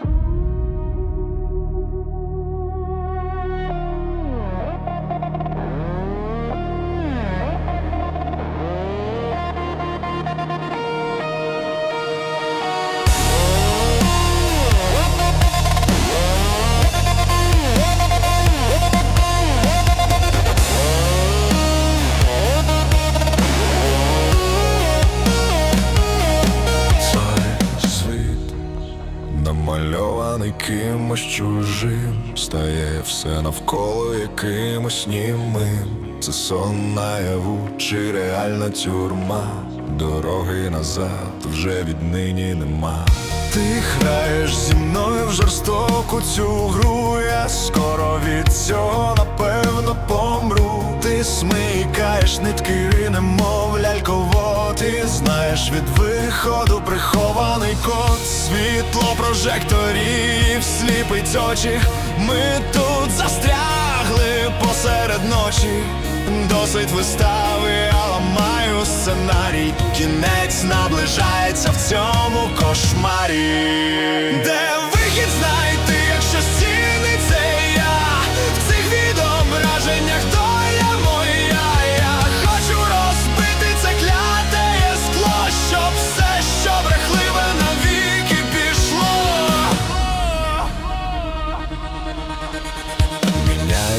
Цей намальований кимось чужим, стає все навколо якимось німим. Це сон наяву чи реальна тюрма. Дороги назад вже віднині нема. Ти граєш зі мною в жорстоку цю гру. Я скоро від цього напевно помру. Ти смикаєш нитки. Знаєш від виходу прихований код. Світло прожекторів сліпить очі. Ми тут застрягли посеред ночі. Досить вистави, я ламаю сценарій. Кінець наближається в цьому кошмарі. Де вихід знайти, якщо стіни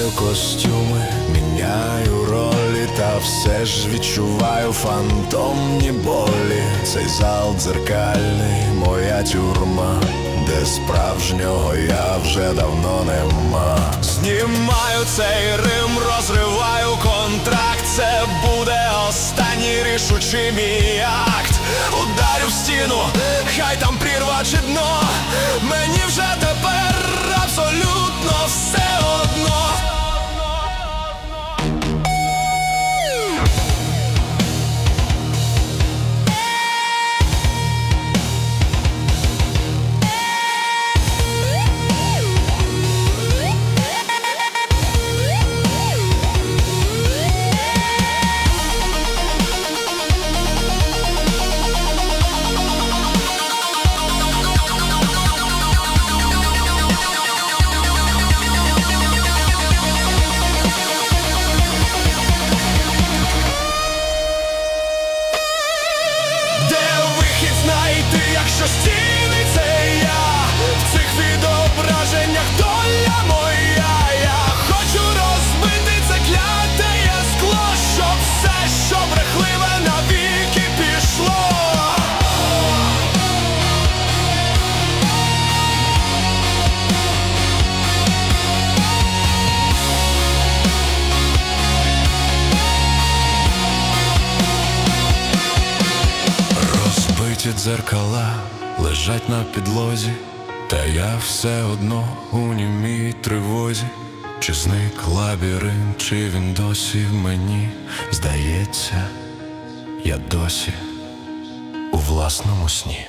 Міняю костюми, міняю ролі, та все ж відчуваю фантомні болі. Цей зал дзеркальний, моя тюрма, де справжнього я вже давно нема. Знімаю цей рим, розриваю контракт. Це буде останній рішучий мій акт. Ударю в стіну, хай там прірва чи дно. Мені вже тепер знайти, Дзеркала лежать на підлозі, та я все одно у німій тривозі. Чи зник лабіринт, чи він досі в мені? Здається, я досі у власному сні.